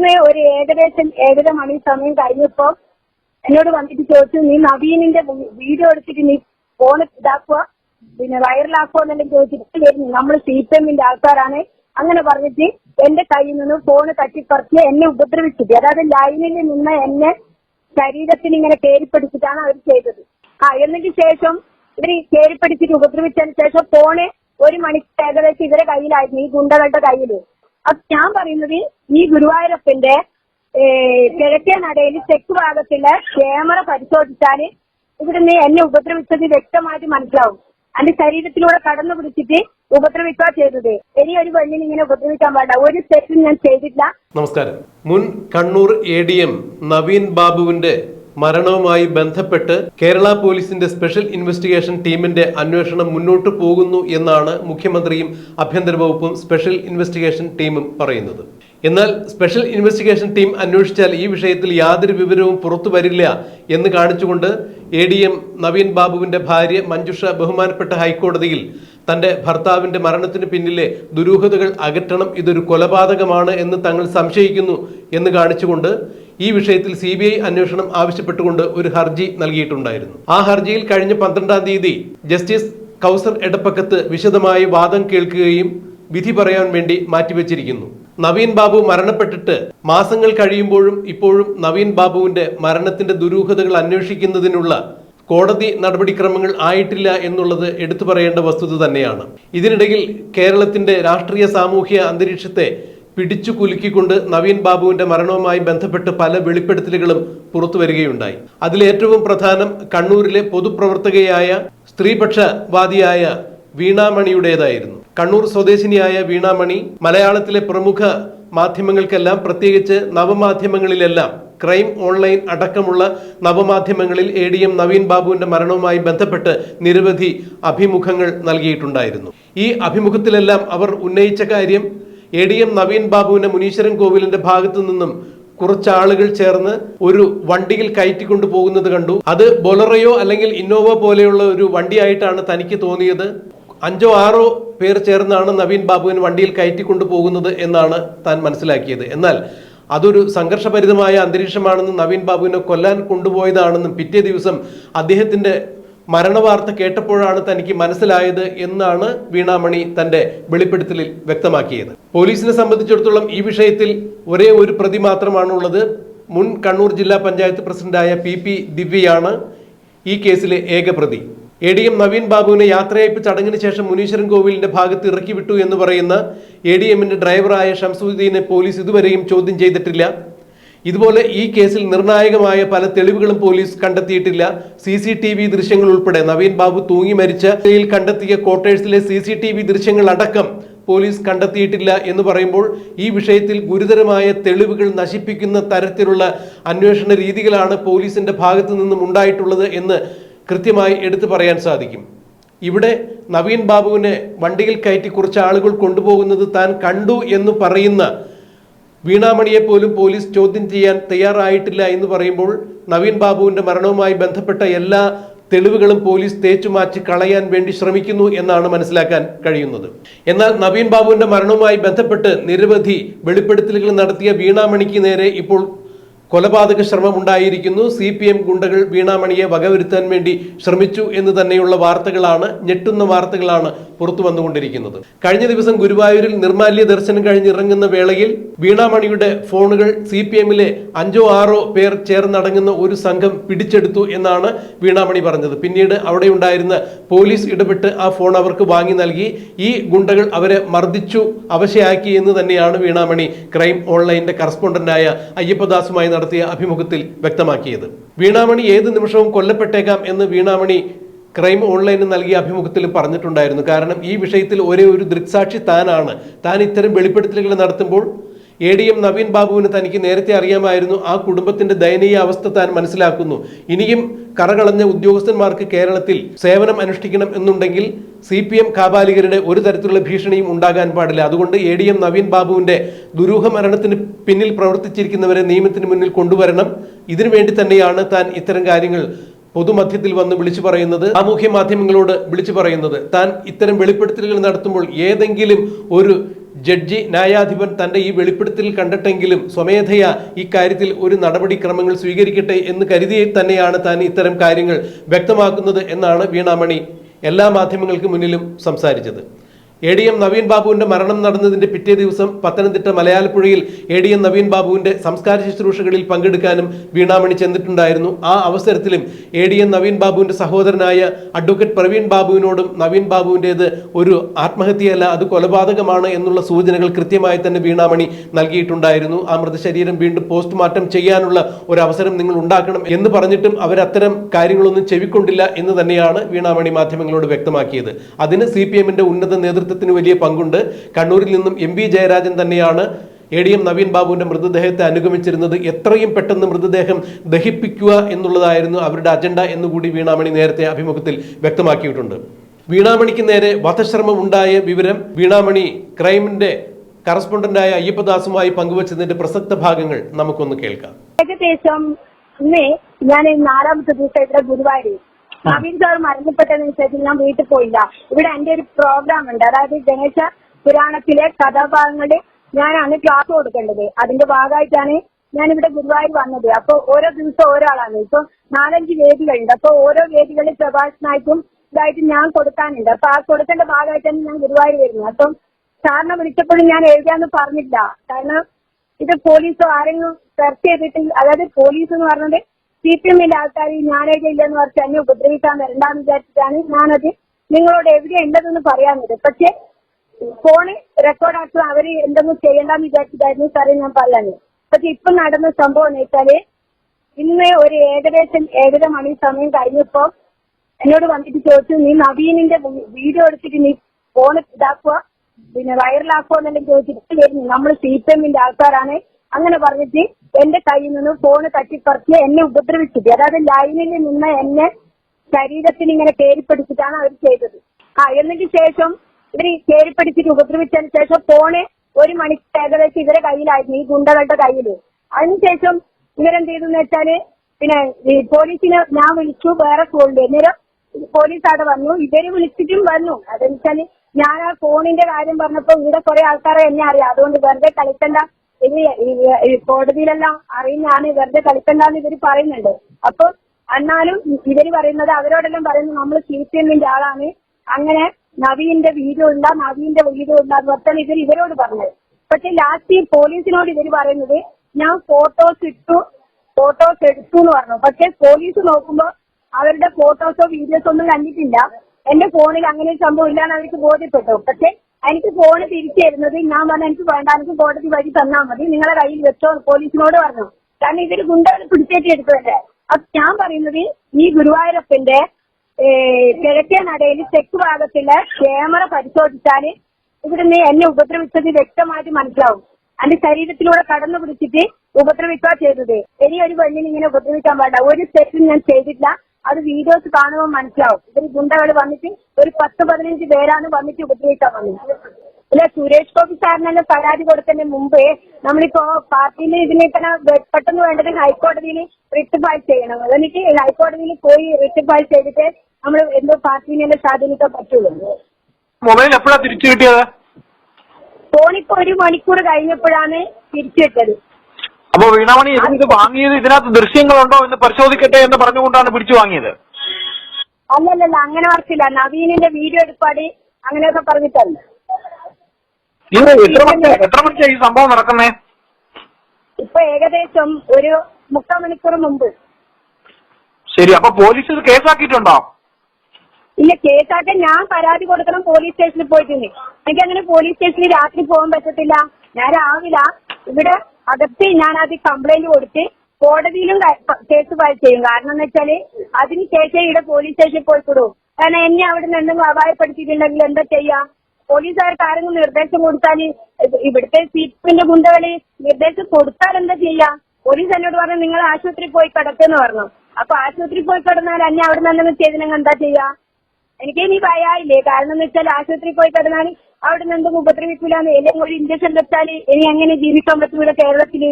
ഇന്ന് ഒരു ഏകദേശം ഏഴര മണി സമയം കഴിഞ്ഞപ്പോ എന്നോട് വന്നിട്ട് ചോദിച്ചു നീ നവീനിന്റെ വീഡിയോ എടുത്തിട്ട് നീ ഫോൺ ഇതാക്കുക പിന്നെ വൈറലാക്കുക എന്നെല്ലാം ചോദിച്ചിട്ട് വരുന്നു. നമ്മൾ സി പി എമ്മിന്റെ ആൾക്കാരാണ്. അങ്ങനെ പറഞ്ഞിട്ട് എന്റെ കയ്യിൽ നിന്ന് ഫോണ് തട്ടിപ്പറിച്ച് എന്നെ ഉപദ്രവിച്ചിട്ട് അതായത് ലൈനിൽ നിന്ന് എന്നെ ശരീരത്തിന് ഇങ്ങനെ കയറിപ്പിടിച്ചിട്ടാണ് അവർ ചെയ്തത്. ആ എന്നിട്ട് ശേഷം ഇവർ കയറിപ്പിടിച്ചിട്ട് ഉപദ്രവിച്ചതിന് ശേഷം ഫോണ് ഒരു മണിക്കൂർ ഏകദേശം ഇവരെ കയ്യിലായിരുന്നു ഈ ഗുണ്ടകളുടെ കയ്യിൽ. അപ്പൊ ഞാൻ പറയുന്നത് ഈ ഗുരുവായൂരപ്പന്റെ കിഴക്കേ നടയിൽ തെക്ക് ഭാഗത്തിലെ ക്യാമറ പരിശോധിച്ചാൽ ഇവിടുന്ന് എന്നെ ഉപദ്രവിച്ചത് വ്യക്തമായിട്ട് മനസ്സിലാവും. എന്റെ ശരീരത്തിലൂടെ കടന്നു പിടിച്ചിട്ട് ഉപദ്രവിക്കുക ചെയ്തത്. ഇനി ഒരു പെണ്ണിനെ ഇങ്ങനെ ഉപദ്രവിക്കാൻ പാടില്ല. ഒരു തെറ്റും ഞാൻ ചെയ്തിട്ടില്ല. നമസ്കാരം. മുൻ Kannur A D M Naveen ബാബുവിന്റെ മരണവുമായി ബന്ധപ്പെട്ട് കേരള പോലീസിന്റെ സ്പെഷ്യൽ ഇൻവെസ്റ്റിഗേഷൻ ടീമിന്റെ അന്വേഷണം മുന്നോട്ടു പോകുന്നു എന്നാണ് മുഖ്യമന്ത്രിയും ആഭ്യന്തര വകുപ്പും സ്പെഷ്യൽ ഇൻവെസ്റ്റിഗേഷൻ ടീമും പറയുന്നത്. എന്നാൽ സ്പെഷ്യൽ ഇൻവെസ്റ്റിഗേഷൻ ടീം അന്വേഷിച്ചാൽ ഈ വിഷയത്തിൽ യാതൊരു വിവരവും പുറത്തു വരില്ല എന്ന് കാണിച്ചുകൊണ്ട് എ ഡി എം നവീൻ ബാബുവിന്റെ ഭാര്യ മഞ്ജുഷ ബഹുമാനപ്പെട്ട ഹൈക്കോടതിയിൽ തന്റെ ഭർത്താവിന്റെ മരണത്തിന് പിന്നിലെ ദുരൂഹതകൾ അകറ്റണം ഇതൊരു കൊലപാതകമാണ് എന്ന് തങ്ങൾ സംശയിക്കുന്നു എന്ന് കാണിച്ചുകൊണ്ട് ഈ വിഷയത്തിൽ സി ബി ഐ അന്വേഷണം ആവശ്യപ്പെട്ടുകൊണ്ട് ഒരു ഹർജി നൽകിയിട്ടുണ്ടായിരുന്നു. ആ ഹർജിയിൽ കഴിഞ്ഞ പന്ത്രണ്ടാം തീയതി ജസ്റ്റിസ് കൗസർ എടപ്പക്കത്ത് വിശദമായി വാദം കേൾക്കുകയും വിധി പറയാൻ വേണ്ടി മാറ്റിവെച്ചിരിക്കുന്നു. നവീൻ ബാബു മരണപ്പെട്ടിട്ട് മാസങ്ങൾ കഴിയുമ്പോഴും ഇപ്പോഴും നവീൻ ബാബുവിന്റെ മരണത്തിന്റെ ദുരൂഹതകൾ അന്വേഷിക്കുന്നതിനുള്ള കോടതി നടപടിക്രമങ്ങൾ ആയിട്ടില്ല എന്നുള്ളത് എടുത്തു പറയേണ്ട വസ്തുത തന്നെയാണ്. ഇതിനിടയിൽ കേരളത്തിന്റെ രാഷ്ട്രീയ സാമൂഹ്യ അന്തരീക്ഷത്തെ പിടിച്ചു കുലുക്കിക്കൊണ്ട് നവീൻ ബാബുവിന്റെ മരണവുമായി ബന്ധപ്പെട്ട് പല വെളിപ്പെടുത്തലുകളും പുറത്തു വരികയുണ്ടായി. അതിലേറ്റവും പ്രധാനം കണ്ണൂരിലെ പൊതുപ്രവർത്തകയായ സ്ത്രീപക്ഷവാദിയായ വീണാമണിയുടേതായിരുന്നു. കണ്ണൂർ സ്വദേശിനിയായ വീണാമണി മലയാളത്തിലെ പ്രമുഖ മാധ്യമങ്ങൾക്കെല്ലാം പ്രത്യേകിച്ച് നവമാധ്യമങ്ങളിലെല്ലാം ക്രൈം ഓൺലൈൻ അടക്കമുള്ള നവമാധ്യമങ്ങളിൽ എ ഡി എം നവീൻ ബാബുവിന്റെ മരണവുമായി ബന്ധപ്പെട്ട് നിരവധി അഭിമുഖങ്ങൾ നൽകിയിട്ടുണ്ടായിരുന്നു. ഈ അഭിമുഖത്തിലെല്ലാം അവർ ഉന്നയിച്ച കാര്യം എ ഡി എം നവീൻ ബാബുവിനെ മുനീശ്വരൻ കോവിലിന്റെ ഭാഗത്തു നിന്നും കുറച്ചാളുകൾ ചേർന്ന് ഒരു വണ്ടിയിൽ കയറ്റിക്കൊണ്ടു പോകുന്നത് കണ്ടു. അത് ബൊലറയോ അല്ലെങ്കിൽ ഇന്നോവ പോലെയുള്ള ഒരു വണ്ടിയായിട്ടാണ് തനിക്ക് തോന്നിയത്. അഞ്ചോ ആറോ പേർ ചേർന്നാണ് നവീൻ ബാബുവിന് വണ്ടിയിൽ കയറ്റിക്കൊണ്ടു പോകുന്നത് എന്നാണ് താൻ മനസ്സിലാക്കിയത്. എന്നാൽ അതൊരു സംഘർഷഭരിതമായ അന്തരീക്ഷമാണെന്നും നവീൻ ബാബുവിനെ കൊല്ലാൻ കൊണ്ടുപോയതാണെന്നും പിറ്റേ ദിവസം അദ്ദേഹത്തിന്റെ മരണവാർത്ത കേട്ടപ്പോഴാണ് തനിക്ക് മനസ്സിലായത് എന്നാണ് വീണാമണി തന്റെ വെളിപ്പെടുത്തലിൽ വ്യക്തമാക്കിയത്. പോലീസിനെ സംബന്ധിച്ചിടത്തോളം ഈ വിഷയത്തിൽ ഒരേ ഒരു പ്രതി മാത്രമാണുള്ളത്. മുൻ കണ്ണൂർ ജില്ലാ പഞ്ചായത്ത് പ്രസിഡന്റായ പി പി ദിവ്യയാണ് ഈ കേസിലെ ഏക പ്രതി. എ ഡി എം നവീൻ ബാബുവിനെ യാത്രയപ്പ് ചടങ്ങിന് ശേഷം മുനീശ്വരൻ കോവിലിന്റെ ഭാഗത്ത് ഇറക്കി വിട്ടു എന്ന് പറയുന്ന എ ഡി എമ്മിന്റെ ഡ്രൈവറായ ഷംസുദ്ദീനെ പോലീസ് ഇതുവരെയും ചോദ്യം ചെയ്തിട്ടില്ല. ഇതുപോലെ ഈ കേസിൽ നിർണായകമായ പല തെളിവുകളും പോലീസ് കണ്ടെത്തിയിട്ടില്ല. സി സി ടി വി ദൃശ്യങ്ങൾ ഉൾപ്പെടെ നവീൻ ബാബു തൂങ്ങി മരിച്ച നിലയിൽ കണ്ടെത്തിയ ക്വാർട്ടേഴ്സിലെ സി സി ടി വി ദൃശ്യങ്ങൾ അടക്കം പോലീസ് കണ്ടെത്തിയിട്ടില്ല എന്ന് പറയുമ്പോൾ ഈ വിഷയത്തിൽ ഗുരുതരമായ തെളിവുകൾ നശിപ്പിക്കുന്ന തരത്തിലുള്ള അന്വേഷണ രീതികളാണ് പോലീസിന്റെ ഭാഗത്തു നിന്നും ഉണ്ടായിട്ടുള്ളത് എന്ന് കൃത്യമായി എടുത്തു പറയാൻ സാധിക്കും. ഇവിടെ നവീൻ ബാബുവിനെ വണ്ടിയിൽ കയറ്റി കുറച്ച് ആളുകൾ കൊണ്ടുപോകുന്നത് താൻ കണ്ടു എന്ന് പറയുന്ന വീണാമണിയെ പോലും പോലീസ് ചോദ്യം ചെയ്യാൻ തയ്യാറായിട്ടില്ല എന്ന് പറയുമ്പോൾ നവീൻ ബാബുവിന്റെ മരണവുമായി ബന്ധപ്പെട്ട എല്ലാ തെളിവുകളും പോലീസ് തേച്ചുമാറ്റി കളയാൻ വേണ്ടി ശ്രമിക്കുന്നു എന്നാണ് മനസ്സിലാക്കാൻ കഴിയുന്നത്. എന്നാൽ നവീൻ ബാബുവിന്റെ മരണവുമായി ബന്ധപ്പെട്ട് നിരവധി വെളിപ്പെടുത്തലുകൾ നടത്തിയ വീണാമണിക്ക് നേരെ ഇപ്പോൾ കൊലപാതക ശ്രമം ഉണ്ടായിരിക്കുന്നു. സി പി എം ഗുണ്ടകൾ വീണാമണിയെ വകവരുത്താൻ വേണ്ടി ശ്രമിച്ചു എന്ന് തന്നെയുള്ള വാർത്തകളാണ് ഞെട്ടുന്ന വാർത്തകളാണ് പുറത്തു വന്നുകൊണ്ടിരിക്കുന്നത്. കഴിഞ്ഞ ദിവസം ഗുരുവായൂരിൽ നിർമാല്യ ദർശനം കഴിഞ്ഞിറങ്ങുന്ന വേളയിൽ വീണാമണിയുടെ ഫോണുകൾ സി പി എമ്മിലെ അഞ്ചോ ആറോ പേർ ചേർന്നടങ്ങുന്ന ഒരു സംഘം പിടിച്ചെടുത്തു എന്നാണ് വീണാമണി പറഞ്ഞത്. പിന്നീട് അവിടെ ഉണ്ടായിരുന്ന പോലീസ് ഇടപെട്ട് ആ ഫോൺ അവർക്ക് വാങ്ങി നൽകി. ഈ ഗുണ്ടകൾ അവരെ മർദ്ദിച്ചു അവശയാക്കി എന്ന് തന്നെയാണ് വീണാമണി ക്രൈം ഓൺലൈനിന്റെ കറസ്പോണ്ടന്റായ അയ്യപ്പദാസുമായി നടത്തിയ അഭിമുഖത്തിൽ വ്യക്തമാക്കിയത്. വീണാമണി ഏത് നിമിഷവും കൊല്ലപ്പെട്ടേക്കാം എന്ന് വീണാമണി ക്രൈം ഓൺലൈനിൽ നൽകിയ അഭിമുഖത്തിൽ പറഞ്ഞിട്ടുണ്ടായിരുന്നു. കാരണം ഈ വിഷയത്തിൽ ഒരേ ഒരു ദൃക്സാക്ഷി താനാണ്. താൻ ഇത്തരം വെളിപ്പെടുത്തലുകൾ നടത്തുമ്പോൾ എ ഡി എം നവീൻ ബാബുവിന് തനിക്ക് നേരത്തെ അറിയാമായിരുന്നു. ആ കുടുംബത്തിന്റെ ദയനീയ അവസ്ഥ താൻ മനസ്സിലാക്കുന്നു. ഇനിയും കറകളഞ്ഞ ഉദ്യോഗസ്ഥന്മാർക്ക് കേരളത്തിൽ സേവനം അനുഷ്ഠിക്കണം എന്നുണ്ടെങ്കിൽ സി പി എം കാബാലികരുടെ ഒരു തരത്തിലുള്ള ഭീഷണിയും ഉണ്ടാകാൻ പാടില്ല. അതുകൊണ്ട് എ ഡി എം നവീൻ ബാബുവിന്റെ ദുരൂഹ മരണത്തിന് പിന്നിൽ പ്രവർത്തിച്ചിരിക്കുന്നവരെ നിയമത്തിന് മുന്നിൽ കൊണ്ടുവരണം. ഇതിനുവേണ്ടി തന്നെയാണ് താൻ ഇത്തരം കാര്യങ്ങൾ പൊതുമധ്യത്തിൽ വന്ന് വിളിച്ചു പറയുന്നത്. സാമൂഹ്യ മാധ്യമങ്ങളോട് വിളിച്ചു പറയുന്നത്. താൻ ഇത്തരം വെളിപ്പെടുത്തലുകൾ നടത്തുമ്പോൾ ഏതെങ്കിലും ഒരു ജഡ്ജി ന്യായാധിപൻ തന്റെ ഈ വെളിപ്പെടുത്തൽ കണ്ടിട്ടെങ്കിലും സ്വമേധയാ ഈ കാര്യത്തിൽ ഒരു നടപടിക്രമങ്ങൾ സ്വീകരിക്കട്ടെ എന്ന് കരുതി തന്നെയാണ് താൻ ഇത്തരം കാര്യങ്ങൾ വ്യക്തമാക്കുന്നത് എന്നാണ് വീണാമണി എല്ലാ മാധ്യമങ്ങൾക്ക് മുന്നിലും സംസാരിച്ചത്. എ ഡി എം നവീൻ ബാബുവിന്റെ മരണം നടന്നതിന്റെ പിറ്റേ ദിവസം പത്തനംതിട്ട മലയാലപ്പുഴയിൽ എ ഡി എം നവീൻ ബാബുവിന്റെ സംസ്കാര ശുശ്രൂഷകളിൽ പങ്കെടുക്കാനും വീണാമണി ചെന്നിട്ടുണ്ടായിരുന്നു. ആ അവസരത്തിലും എ ഡി എം നവീൻ ബാബുവിന്റെ സഹോദരനായ അഡ്വക്കേറ്റ് പ്രവീൺ ബാബുവിനോടും നവീൻ ബാബുവിന്റെത് ഒരു ആത്മഹത്യയല്ല അത് കൊലപാതകമാണ് എന്നുള്ള സൂചനകൾ കൃത്യമായി തന്നെ വീണാമണി നൽകിയിട്ടുണ്ടായിരുന്നു. ആ മൃതശരീരം വീണ്ടും പോസ്റ്റ്മോർട്ടം ചെയ്യാനുള്ള ഒരു അവസരം നിങ്ങൾ ഉണ്ടാക്കണം എന്ന് പറഞ്ഞിട്ടും അവരത്തരം കാര്യങ്ങളൊന്നും ചെവിക്കൊണ്ടില്ല എന്ന് തന്നെയാണ് വീണാമണി മാധ്യമങ്ങളോട് വ്യക്തമാക്കിയത്. അതിന് സി ഉന്നത നേതൃത്വത്തിന് വലിയ പങ്കുണ്ട്. കണ്ണൂരിൽ നിന്നും എം വി ജയരാജൻ തന്നെയാണ് എ ഡി എം നവീൻ ബാബുവിന്റെ മൃതദേഹത്തെ അനുഗമിച്ചിരുന്നത്. എത്രയും പെട്ടെന്ന് മൃതദേഹം ദഹിപ്പിക്കുക എന്നുള്ളതായിരുന്നു അവരുടെ അജണ്ട എന്നുകൂടി വീണാമണി നേരത്തെ അഭിമുഖത്തിൽ വ്യക്തമാക്കിയിട്ടുണ്ട്. വീണാമണിക്ക് നേരെ വധശ്രമം ഉണ്ടായ വിവരം വീണാമണി ക്രൈമിന്റെ കറസ്പോണ്ടന്റായ അയ്യപ്പദാസുമായി പങ്കുവച്ചതിന്റെ പ്രസക്ത ഭാഗങ്ങൾ നമുക്കൊന്ന് കേൾക്കാം. ഏകദേശം ഞാൻ നാലാമത്തെ ദിവസം ഇവിടെ ഗുരുവായൂർ നവീൻ സാർ മരണപ്പെട്ടതിന് ശേഷം ഞാൻ വീട്ടിൽ പോയില്ല. ഇവിടെ എന്റെ ഒരു പ്രോഗ്രാം ഉണ്ട്. അതായത് ഗണേശ പുരാണത്തിലെ കഥാഭാഗങ്ങളുടെ ഞാനാണ് ക്ലാസ് കൊടുക്കേണ്ടത്. അതിന്റെ ഭാഗമായിട്ടാണ് ഞാൻ ഇവിടെ ഗുരുവായൂർ വന്നത്. അപ്പൊ ഓരോ ദിവസം ഒരാളാണ്. ഇപ്പൊ നാലഞ്ച് വേദികളുണ്ട്. അപ്പൊ ഓരോ വേദികളിൽ പ്രഭാഷണമായിട്ടും ഇതായിട്ട് ഞാൻ കൊടുക്കാനുണ്ട്. അപ്പൊ ആ കൊടുക്കേണ്ട ഭാഗമായിട്ടാണ് ഞാൻ ഗുരുവായൂർ വരുന്നത്. അപ്പം സാറിനെ വിളിച്ചപ്പോഴും ഞാൻ എഴുതാന്ന് പറഞ്ഞില്ല കാരണം ഇത് പോലീസോ ആരെങ്കിലും സെർച്ച് ചെയ്തിട്ട് അതായത് പോലീസ് എന്ന് പറഞ്ഞത് സി പി എമ്മിന്റെ ആൾക്കാർ ഞാനേജ് ഇല്ലെന്ന് പറഞ്ഞ് എന്നെ ഉപദ്രവിക്കാൻ വരണ്ടെന്ന് വിചാരിച്ചിട്ടാണ് ഞാനത് നിങ്ങളോട് എവിടെ ഉണ്ടെന്ന് പറയാറുണ്ട് പക്ഷെ ഫോണ് റെക്കോർഡാക്കുക അവർ എന്തെങ്കിലും ചെയ്യണ്ടെന്ന് വിചാരിച്ചിട്ടായിരുന്നു സാറേ ഞാൻ പറയാനുള്ളത് പക്ഷെ ഇപ്പൊ നടന്ന സംഭവം എന്ന് വെച്ചാൽ ഇന്ന് ഒരു ഏകദേശം ഏഴര മണി സമയം കഴിഞ്ഞപ്പോ എന്നോട് വന്നിട്ട് ചോദിച്ചു നീ നവീനിന്റെ വീഡിയോ എടുത്തിട്ട് നീ ഫോൺ ഇതാക്കുക പിന്നെ വൈറലാക്കുക എന്നെല്ലാം ചോദിച്ചിട്ട് നമ്മൾ സി പി എമ്മിന്റെ ആൾക്കാരാണ്. അങ്ങനെ പറഞ്ഞിട്ട് എന്റെ കയ്യിൽ നിന്ന് ഫോണ് തട്ടിപ്പറിച്ച് എന്നെ ഉപദ്രവിച്ചിട്ട് അതായത് ലൈനിൽ നിന്ന് എന്നെ ശരീരത്തിന് ഇങ്ങനെ കയറിപ്പിടിച്ചിട്ടാണ് അവർ ചെയ്തത്. ആ എന്നിട്ട് ശേഷം ഇവർ കയറിപ്പിടിച്ചിട്ട് ഉപദ്രവിച്ചതിന് ശേഷം ഫോണ് ഒരു മണിക്ക് ഏകദേശം ഇവരെ കയ്യിലായിരുന്നു ഈ ഗുണ്ടകളുടെ കയ്യിൽ. അതിനുശേഷം ഇവരെന്ത് ചെയ്തെന്ന് വെച്ചാൽ പിന്നെ പോലീസിനെ ഞാൻ വിളിച്ചു വേറെ ഫോണിൽ അന്നേരം പോലീസ് അവിടെ വന്നു. ഇവർ വിളിച്ചിട്ടും വന്നു. അതെന്ന് വെച്ചാൽ ഞാൻ ആ ഫോണിന്റെ കാര്യം പറഞ്ഞപ്പോ ഇവിടെ കുറെ ആൾക്കാരെ എന്നെ അറിയാം. അതുകൊണ്ട് വെറുതെ കളിക്കണ്ട. കോടതിയിലെല്ലാം അറിയുന്നതാണ് വെറുതെ കളിക്കണ്ടെന്ന് ഇവർ പറയുന്നുണ്ട്. അപ്പൊ എന്നാലും ഇവർ പറയുന്നത് അവരോടെല്ലാം പറയുന്നത് നമ്മൾ സി പി എമ്മിന്റെ ആളാണ്. അങ്ങനെ നവീന്റെ വീഡിയോ ഉണ്ട നവീന്റെ വീഡിയോ അതുപോലെ പറഞ്ഞാൽ ഇവർ ഇവരോട് പറഞ്ഞത് പക്ഷെ ലാസ്റ്റ് ഈ പോലീസിനോട് ഇവർ പറയുന്നത് ഞാൻ ഫോട്ടോസ് ഇട്ടു ഫോട്ടോസ് എടുത്തു എന്ന് പറഞ്ഞു. പക്ഷെ പോലീസ് നോക്കുമ്പോ അവരുടെ ഫോട്ടോസോ വീഡിയോസോ ഒന്നും കണ്ടിട്ടില്ല. എന്റെ ഫോണിൽ അങ്ങനെ ഒരു സംഭവം ഇല്ലാന്ന് അവർക്ക് ബോധ്യപ്പെട്ടു. പക്ഷെ എനിക്ക് ഫോൺ തിരിച്ചു തരുന്നത് ഞാൻ പറഞ്ഞു എനിക്ക് വേണ്ട എനിക്ക് കോടതി വഴി തന്നാൽ മതി. നിങ്ങളെ കയ്യിൽ വെച്ചോ പോലീസിനോട് പറഞ്ഞു. കാരണം ഇവർ ഗുണ്ടകൾ പിടിച്ചേറ്റി എടുത്തതല്ലേ? അപ്പൊ ഞാൻ പറയുന്നത് ഈ ഗുരുവായൂരപ്പന്റെ കിഴക്കേ നടയിൽ തെക്ക് ഭാഗത്തിലെ ക്യാമറ പരിശോധിച്ചാൽ ഇവിടുന്ന് എന്നെ ഉപദ്രവിച്ചത് വ്യക്തമായിട്ട് മനസ്സിലാവും. എന്റെ ശരീരത്തിലൂടെ കടന്നു പിടിച്ചിട്ട് ഉപദ്രവിക്കുക ചെയ്തത്. ഇനി ഒരു പെണ്ണിന് ഇങ്ങനെ ഉപദ്രവിക്കാൻ പാടില്ല. ഒരു തെറ്റും ഞാൻ ചെയ്തിട്ടില്ല. അത് വീഡിയോസ് കാണുമ്പോൾ മനസ്സിലാവും. ഇവർ ഗുണ്ടകൾ വന്നിട്ട് ഒരു പത്ത് പതിനഞ്ച് പേരാണ് വന്നിട്ട് ഉപദ്രവിക്കാൻ വന്നത് അല്ല സുരേഷ് ഗോപി സാറിനെല്ലാം പരാതി കൊടുത്തതിന് മുമ്പേ നമ്മളിപ്പോ പാർട്ടിയിൽ ഇതിനെ തന്നെ പെട്ടെന്ന് വേണ്ടത് ഹൈക്കോടതിയിൽ റിട്ട് ഫയൽ ചെയ്യണം. എന്നിട്ട് ഹൈക്കോടതിയിൽ പോയി റിട്ട് ഫയൽ ചെയ്തിട്ട് നമ്മൾ എന്തോ പാർട്ടിനെ സ്വാധീനിക്കാൻ പറ്റുള്ളൂ. മൊബൈൽ എപ്പോഴാ തിരിച്ചു കിട്ടിയത്? ഫോണിപ്പോ ഒരു മണിക്കൂർ കഴിഞ്ഞപ്പോഴാണ് തിരിച്ചു കിട്ടത് അപ്പൊ വീണാമണി ഇത് വാങ്ങിയത് ഇതിനകത്ത് ദൃശ്യങ്ങളുണ്ടോ എന്ന് പരിശോധിക്കട്ടെ എന്ന് പറഞ്ഞുകൊണ്ടാണ് പിടിച്ചു വാങ്ങിയത്. അല്ലല്ലല്ല അങ്ങനെ വർക്കില്ല നവീനിന്റെ വീഡിയോ എടുപ്പാടി അങ്ങനെയൊക്കെ പറഞ്ഞിട്ടല്ല. ഇത് എത്ര എത്ര മണിക്കാ ഈ സംഭവം നടക്കുന്നേ? ഇപ്പൊ ഏകദേശം ഒരു മുക്കാൽ മണിക്കൂർ മുമ്പ്. ശരി അപ്പൊ പോലീസ് ഇത് കേസാക്കിയിട്ടുണ്ടോ? ഇല്ല കേസാക്കാൻ ഞാൻ പരാതി കൊടുക്കണം പോലീസ് സ്റ്റേഷനിൽ പോയിട്ടുണ്ട്. എനിക്ക് അങ്ങനെ പോലീസ് സ്റ്റേഷനിൽ രാത്രി പോകാൻ പറ്റത്തില്ല. ഞാൻ രാവിലെ ഇവിടെ അകത്ത് ഞാൻ അത് കംപ്ലൈന്റ് കൊടുത്ത് കോടതിയിലും ക- കേസ് ഫയൽ ചെയ്യും. കാരണം എന്ന് വെച്ചാൽ അതിന് ശേഷം ഇവിടെ പോലീസ് സ്റ്റേഷനിൽ പോയിക്കൊടൂ. കാരണം എന്നെ അവിടെ നിന്ന് എന്തെങ്കിലും അപായപ്പെടുത്തിയിട്ടുണ്ടെങ്കിൽ എന്താ ചെയ്യാ? പോലീസുകാർക്ക് ആരെങ്കിലും നിർദ്ദേശം കൊടുത്താൽ ഇവിടുത്തെ സീപ്പിന്റെ ഗുണ്ടകൾ നിർദ്ദേശം കൊടുത്താൽ എന്താ ചെയ്യാ? പോലീസ് എന്നോട് പറഞ്ഞു നിങ്ങൾ ആശുപത്രി പോയി കിടക്കെന്ന് പറഞ്ഞു. അപ്പൊ ആശുപത്രി പോയി കിടന്നാൽ എന്നെ അവിടെ നിന്ന് എന്തെങ്കിലും ചെയ്തിനെങ്കിൽ എന്താ ചെയ്യാ? എനിക്ക് ഇനി ഭയായില്ലേ കാരണം എന്ന് വെച്ചാൽ ആശുപത്രി പോയി കിടന്നാൽ അവിടെ നിന്ന് എന്തും ഉപദ്രവിക്കൂലെന്ന്. ഏതെങ്കിലും ഒരു ഇഞ്ചക്ഷൻ വെച്ചാൽ ഇനി എങ്ങനെ ജീവിക്കാൻ പറ്റും ഇവിടെ കേരളത്തിൽ?